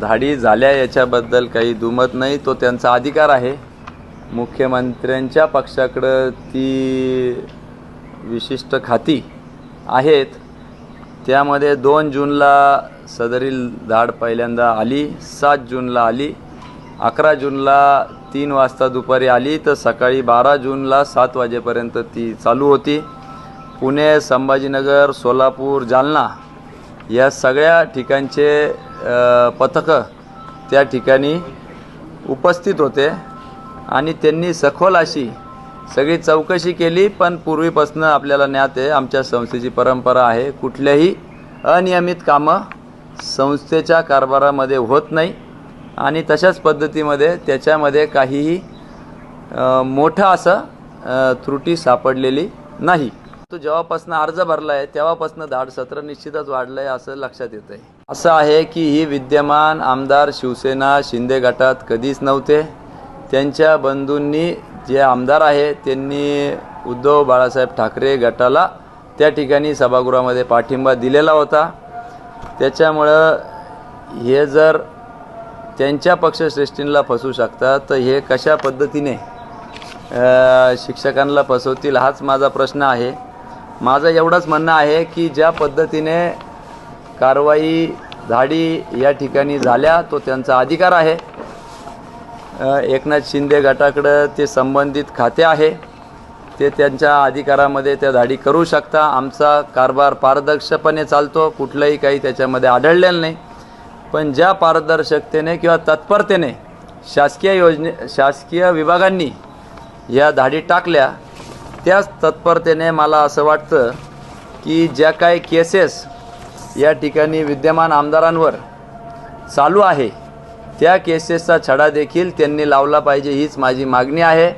धाडी झाल्या याच्याबद्दल काही दुमत नाही. तो त्यांचा अधिकार आहे. मुख्यमंत्र्यांच्या पक्षाकडं ती विशिष्ट खाती आहेत. त्यामध्ये दोन जूनला सदरील धाड पहिल्यांदा आली सात जूनला आली अकरा जूनला तीन वाजता दुपारी आली तर सकाळी बारा जूनला सात वाजेपर्यंत ती चालू होती. पुणे संभाजीनगर सोलापूर जालना या सगळ्या ठिकाणचे पथकं त्या ठिकाणी उपस्थित होते आणि त्यांनी सखोल अशी सगळी चौकशी केली पण पूर्वीपासून आपल्याला ज्ञात आहे आमच्या संस्थेची परंपरा आहे कुठल्याही अनियमित कामं संस्थेच्या कारभारामध्ये होत नाही आणि तशाच पद्धतीमध्ये त्याच्यामध्ये काहीही मोठं असं त्रुटी सापडलेली नाही. तो जेव्हापासून अर्ज भरला आहे तेव्हापासून धाड सत्र निश्चितच वाढलं आहे असं लक्षात येतं आहे असं आहे की ही विद्यमान आमदार शिवसेना शिंदे गटात कधीच नव्हते. त्यांच्या बंधूंनी जे आमदार आहे त्यांनी उद्धव बाळासाहेब ठाकरे गटाला त्या ठिकाणी सभागृहामध्ये पाठिंबा दिलेला होता. त्याच्यामुळं हे जर त्यांच्या पक्षश्रेष्ठींना फसू शकतात तर हे कशा पद्धतीने शिक्षकांना फसवतील हाच माझा प्रश्न आहे. माझं एवढंच म्हणणं आहे की ज्या पद्धतीने कारवाई धाडी या ठिकाणी झाल्या तो त्यांचा अधिकार आहे. एकनाथ शिंदे गटाकडं ते संबंधित खाते आहे. ते त्यांच्या अधिकारामध्ये त्या धाडी करू शकता. आमचा कारभार पारदर्शकपणे चालतो. कुठलंही काही त्याच्यामध्ये आढळलेलं नाही. पण ज्या पारदर्शकतेने किंवा तत्परतेने शासकीय योजने शासकीय विभागांनी या धाडी टाकल्या त्याच तत्परतेने मला असं वाटतं की ज्या काही केसेस या ठिकाणी विद्यमान आमदारांवर चालू आहे. त्या केसेसचा छडा देखील त्यांनी लावला पाहिजे हीच माझी मागणी आहे.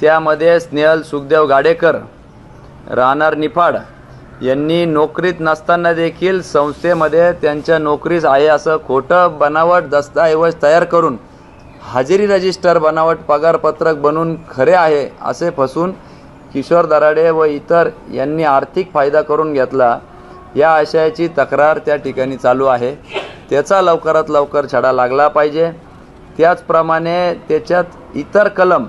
त्यामध्ये स्नेहल सुखदेव गाडेकर राहणार निफाड यांनी नोकरीत नसताना देखील संस्थेमध्ये त्यांच्या नोकरीस आहे असं खोटं बनावट दस्तऐवज तयार करून हजेरी रजिस्टर बनावट पगारपत्रक बनून खरे आहे असे फसून किशोर दराडे व इतर यांनी आर्थिक फायदा करून घेतला. या आशयाची तक्रार त्या ठिकाणी चालू आहे. त्याचा लवकरात लवकर छडा लागला पाहिजे. त्याचप्रमाणे त्याच्यात इतर कलम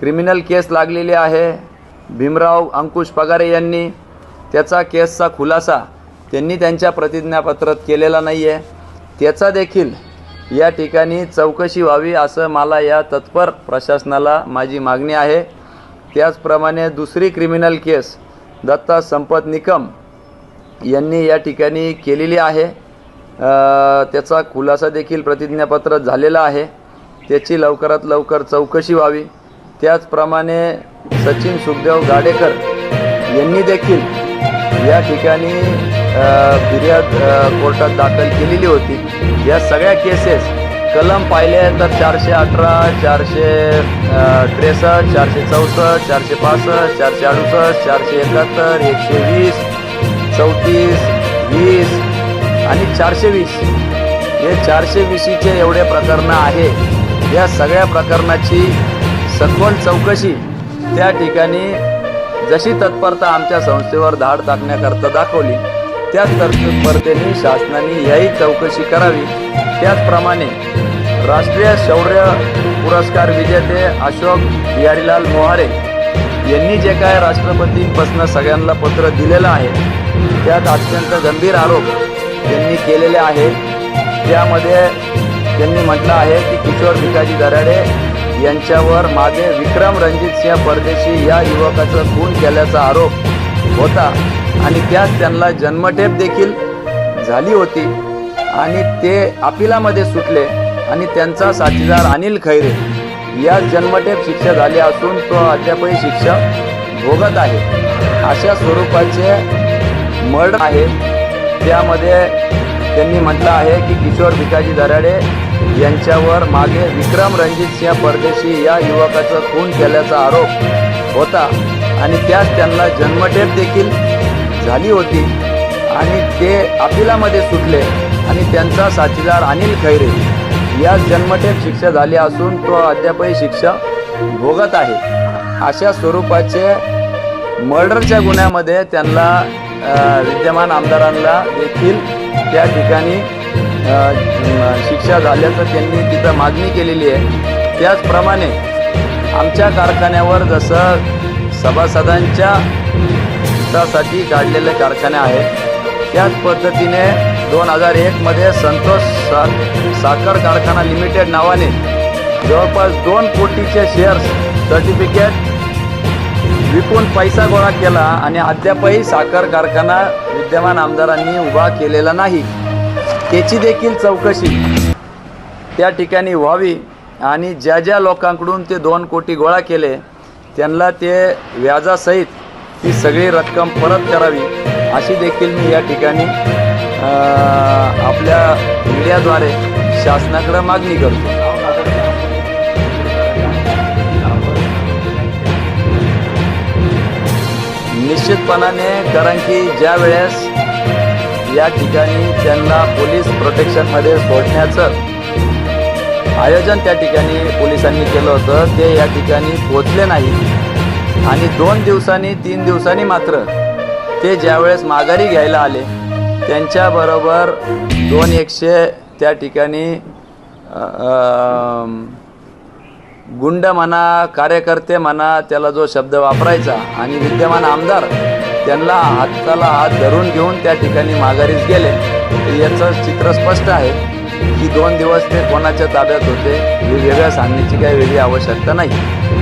क्रिमिनल केस लागलेली आहे. भीमराव अंकुश पगारे यांनी त्याचा केसचा खुलासा त्यांनी त्यांच्या प्रतिज्ञापत्रात केलेला नाही आहे त्याचा देखील या ठिकाणी चौकशी व्हावी असं मला या तत्पर प्रशासनाला माझी मागणी आहे. त्याचप्रमाणे दुसरी क्रिमिनल केस दत्ता संपत निकम यांनी या ठिकाणी केलेली आहे. त्याचा खुलासा देखील प्रतिज्ञापत्रात झालेला आहे. त्याची लवकरात लवकर चौकशी व्हावी. त्याचप्रमाणे सचिन सुखदेव गाडेकर यांनी देखील या ठिकाणी फिर्याद कोर्टात दाखल केलेली होती. या सगळ्या केसेस कलम पाहिले तर चारशे अठरा चारशे त्रेसष्ट चारशे चौसष्ट चारशे पासष्ट चारशे अडुसष्ट चारशे एकाहत्तर एकशे वीस चौतीस वीस आणि चारशे वीस हे चारशे वीसीचे एवढे प्रकरणं आहे. या सगळ्या प्रकरणाची सखोल चौकशी त्या ठिकाणी जशी तत्परता आमच्या संस्थेवर धाड टाकण्याकरता दाखवली त्याच तत्परतेने शासनाने याही चौकशी करावी. त्याचप्रमाणे राष्ट्रीय शौर्य पुरस्कार विजेते अशोक बिहारीलाल मोहारे यांनी जे काय राष्ट्रपतींपासून सगळ्यांना पत्र दिलेलं आहे त्यात अत्यंत गंभीर आरोप त्यांनी केलेले आहेत. त्यामध्ये त्यांनी म्हटलं आहे की किशोर भिकाजी दराडे यांच्यावर मागे विक्रम रणजित सिंह परदेशी या युवकाचं खून केल्याचा आरोप होता. आणि त्यात त्यांना जन्मठेप देखील झाली होती. आणि ते अपिलामध्ये सुटले. आणि त्यांचा साथीदार अनिल खैरे या जन्मठेप शिक्षा झाली असून तो अद्यापही शिक्षा भोगत आहे. अशा स्वरूपाचे मर्डर आहे. त्यामध्ये त्यांनी म्हटलं आहे की किशोर भिकाजी दराडे यांच्यावर मागे विक्रम रणजित सिंह परदेशी या युवकाचा खून केल्याचा आरोप होता आणि त्यास त्यांना जन्मठेप देखील झाली होती. आणि ते अपिलामध्ये सुटले आणि त्यांचा साथीदार अनिल खैरे या जन्मठेप शिक्षा झाली असून तो अद्यापही शिक्षा भोगत आहे. अशा स्वरूपाचे मर्डरच्या गुन्ह्यामध्ये त्यांना विद्यमान आमदारांना देखील त्या ठिकाणी शिक्षा झाल्याचं त्यांनी तिथं मागणी केलेली आहे. त्याचप्रमाणे आमच्या कारखान्यावर जसं सभासदांच्या हितासाठी काढलेले कारखाने आहेत त्याच पद्धतीने दोन हजार एकमध्ये संतोष सा साखर कारखाना लिमिटेड नावाने जवळपास दोन कोटीचे शेअर्स सर्टिफिकेट विकून पैसा गोळा केला आणि अद्यापही साखर कारखाना विद्यमान आमदारांनी उभा केलेला नाही. त्याची देखील चौकशी त्या ठिकाणी व्हावी आणि ज्या ज्या लोकांकडून ते दोन कोटी गोळा केले त्यांना ते व्याजासहित ती सगळी रक्कम परत करावी. अशी देखील मी या ठिकाणी आपल्या मीडियाद्वारे शासनाकडे मागणी करतो. निश्चितपणाने कारण की ज्या वेळेस या ठिकाणी त्यांना पोलीस प्रोटेक्शनमध्ये सोडण्याचं आयोजन त्या ठिकाणी पोलिसांनी केलं होतं ते या ठिकाणी पोचले नाही आणि दोन दिवसांनी तीन दिवसांनी मात्र ते ज्यावेळेस माघारी घ्यायला आले त्यांच्याबरोबर दोन एकशे त्या ठिकाणी गुंड म्हणा कार्यकर्ते म्हणा त्याला जो शब्द वापरायचा आणि विद्यमान आमदार त्यांना हाताला हात धरून घेऊन त्या ठिकाणी माघारीस गेले. याचं चित्र स्पष्ट आहे की दोन दिवस ते कोणाच्या ताब्यात होते हे वेगळं सांगण्याची काही वेगळी आवश्यकता नाही.